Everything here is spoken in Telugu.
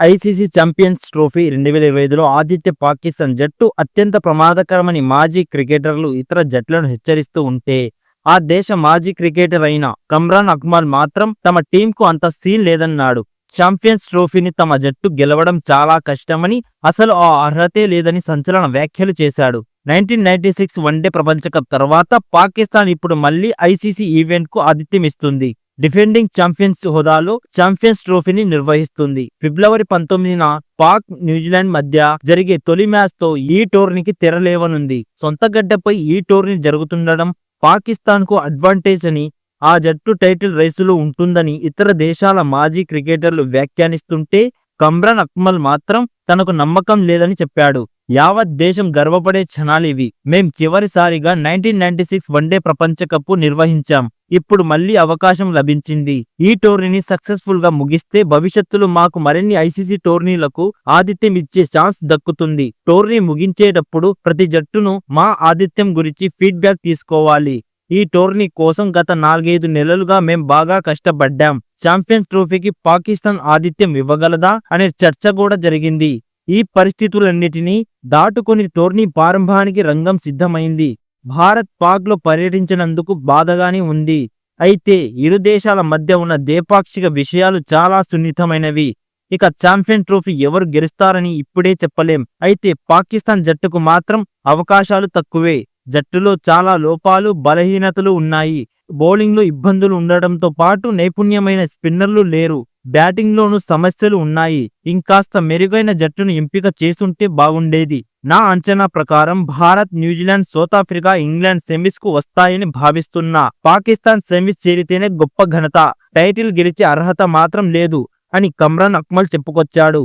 ఐసీసీ ఛాంపియన్స్ ట్రోఫీ రెండు వేల ఇరవై ఐదులో ఆతిథ్య పాకిస్తాన్ జట్టు అత్యంత ప్రమాదకరమని మాజీ క్రికెటర్లు ఇతర జట్లను హెచ్చరిస్తూ ఉంటే ఆ దేశ మాజీ క్రికెటర్ అయిన కమ్రాన్ అక్మాల్ మాత్రం తమ టీంకు అంత సీన్ లేదన్నాడు. ఛాంపియన్స్ ట్రోఫీని తమ జట్టు గెలవడం చాలా కష్టమని అసలు ఆ అర్హతే లేదని సంచలన వ్యాఖ్యలు చేశాడు. Nineteen ninety six one day ప్రపంచ కప్ తర్వాత పాకిస్తాన్ ఇప్పుడు మళ్ళీ ఐసీసీ ఈవెంట్కు ఆతిథ్యం ఆతిథ్యమిస్తుంది. డిఫెండింగ్ ఛాంపియన్స్ హోదాలో ఛాంపియన్స్ ట్రోఫీని నిర్వహిస్తుంది. ఫిబ్రవరి పంతొమ్మిదిన పాక్ న్యూజిలాండ్ మధ్య జరిగే తొలి మ్యాచ్తో ఈ టోర్నీకి తెరలేవనుంది. సొంత గడ్డపై ఈ టోర్నీ జరుగుతుండడం పాకిస్తాన్కు అడ్వాంటేజ్ అని ఆ జట్టు టైటిల్ రేసులో ఉంటుందని ఇతర దేశాల మాజీ క్రికెటర్లు వ్యాఖ్యానిస్తుంటే కమ్రాన్ అక్మల్ మాత్రం తనకు నమ్మకం లేదని చెప్పాడు. యావత్ దేశం గర్వపడే క్షణాలివి మేం చివరిసారిగా nineteen ninety six one day ప్రపంచ కప్ నిర్వహించాం. ఇప్పుడు మళ్ళీ అవకాశం లభించింది. ఈ టోర్నీని సక్సెస్ఫుల్గా ముగిస్తే భవిష్యత్తులో మాకు మరిన్ని ఐసీసీ టోర్నీలకు ఆతిథ్యం ఇచ్చే ఛాన్స్ దక్కుతుంది. టోర్నీ ముగించేటప్పుడు ప్రతి జట్టును మా ఆతిథ్యం గురించి ఫీడ్బ్యాక్ తీసుకోవాలి. ఈ టోర్నీ కోసం గత నాలుగైదు నెలలుగా మేం బాగా కష్టపడ్డాం. ఛాంపియన్స్ ట్రోఫీకి పాకిస్తాన్ ఆతిథ్యం ఇవ్వగలదా అనే చర్చ కూడా జరిగింది. ఈ పరిస్థితులన్నిటినీ దాటుకొని టోర్నీ ప్రారంభానికి రంగం సిద్ధమైంది. భారత్ పాక్లో పర్యటించినందుకు బాధగానే ఉంది. అయితే ఇరు దేశాల మధ్య ఉన్న ద్వైపాక్షిక విషయాలు చాలా సున్నితమైనవి. ఇక ఛాంపియన్ ట్రోఫీ ఎవరు గెలుస్తారని ఇప్పుడే చెప్పలేం. అయితే పాకిస్తాన్ జట్టుకు మాత్రం అవకాశాలు తక్కువే. జట్టులో చాలా లోపాలు బలహీనతలు ఉన్నాయి. బౌలింగ్లో ఇబ్బందులు ఉండటంతో పాటు నైపుణ్యమైన స్పిన్నర్లు లేరు. బ్యాటింగ్లోనూ సమస్యలు ఉన్నాయి. ఇంకాస్త మెరుగైన జట్టును ఎంపిక చేసుంటే బాగుండేది. నా అంచనా ప్రకారం Bharat New Zealand South Africa England సెమీస్కు వస్తాయని భావిస్తున్నా. పాకిస్తాన్ సెమీస్ చేరితేనే గొప్ప ఘనత. టైటిల్ గెలిచే అర్హత మాత్రం లేదు అని కమ్రాన్ అక్మల్ చెప్పుకొచ్చాడు.